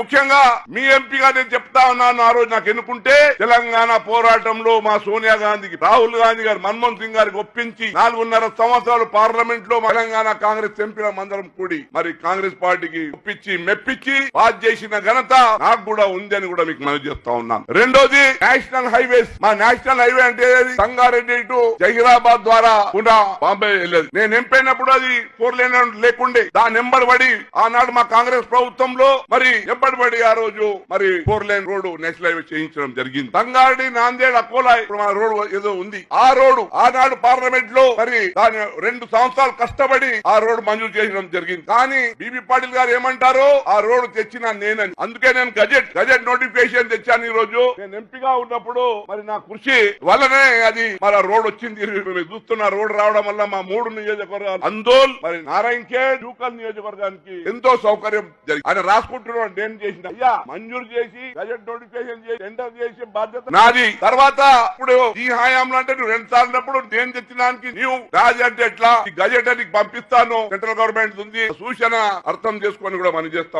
ముఖ్యంగా మీ ఎంపీగా నేను చెప్తా ఉన్నాను ఆ రోజు నాకు ఎన్నుకుంటే తెలంగాణ పోరాటంలో మా సోనియా గాంధీకి రాహుల్ గాంధీ గారు మన్మోహన్ సింగ్ గారికి ఒప్పించి నాలుగున్నర సంవత్సరాలు పార్లమెంట్లో తెలంగాణ కాంగ్రెస్ ఎంపీల మందరం కూడి మరి కాంగ్రెస్ పార్టీకి ఒప్పించి మెప్పించి పాస్ చేసిన ఘనత నాకు కూడా ఉంది అని కూడా మీకు మనవి చేస్తా ఉన్నాను. రెండోది నేషనల్ హైవేస్. మా నేషనల్ హైవే అంటే సంగారెడ్డి టు జహీరాబాద్ ద్వారా కూడా బాంబే వెళ్ళేది. నేను ఎంపైనప్పుడు అది ఫోర్ లేన్ లేకుండే. దాని నెంబర్ పడి ఆనాడు మా కాంగ్రెస్ ప్రభుత్వంలో మరి ఎంబడి ఆ రోజు మరి four lane road national highway చేయించడం జరిగింది. తంగారెడ్డి నాందేడ్ అకోలా ఇప్పుడు రోడ్ ఏదో ఉంది. ఆ రోడ్డు ఆనాడు పార్లమెంట్లో మరి దాని రెండు సంవత్సరాలు కష్టపడి ఆ రోడ్డు మంజూరు చేయడం జరిగింది. కానీ బీబీ పాటిల్ గారు ఏమంటారు ఆ రోడ్డు తెచ్చిన నేనని. అందుకే నేను గజెట్ గజెట్ నోటిఫికేషన్ తెచ్చాను ఈ రోజు. నేను ఎంపీగా ఉన్నప్పుడు మరి నా కృషి వల్లనే అది మరి ఆ రోడ్ వచ్చింది. చూస్తున్న రోడ్ రావడం వల్ల మా మూడు నియోజకవర్గాలు అందోల్ మరి నారాయణ ఖేడ్ జూకల్ నియోజకవర్గానికి ఎంతో సౌకర్యం జరిగింది. ఆయన రాసుకుంటున్నాడు నేను చేసిన అయ్యా మంజూరు చేసి గజెట్ నోటిఫికేషన్ చేసి టెండర్ చేసి బాధ్యత నాది. తర్వాత ఇప్పుడు ఈ హయాంలో అంటే నువ్వు రెండు సార్లు ఉన్నప్పుడు నేను తెచ్చినానికి నీవు రాజు అంటే ఎట్లా? ఈ గజెట్ అని పంపిస్తాను. సెంట్రల్ గవర్నమెంట్ ఉంది. సూచన అర్థం చేసుకొని కూడా మనం చేస్తా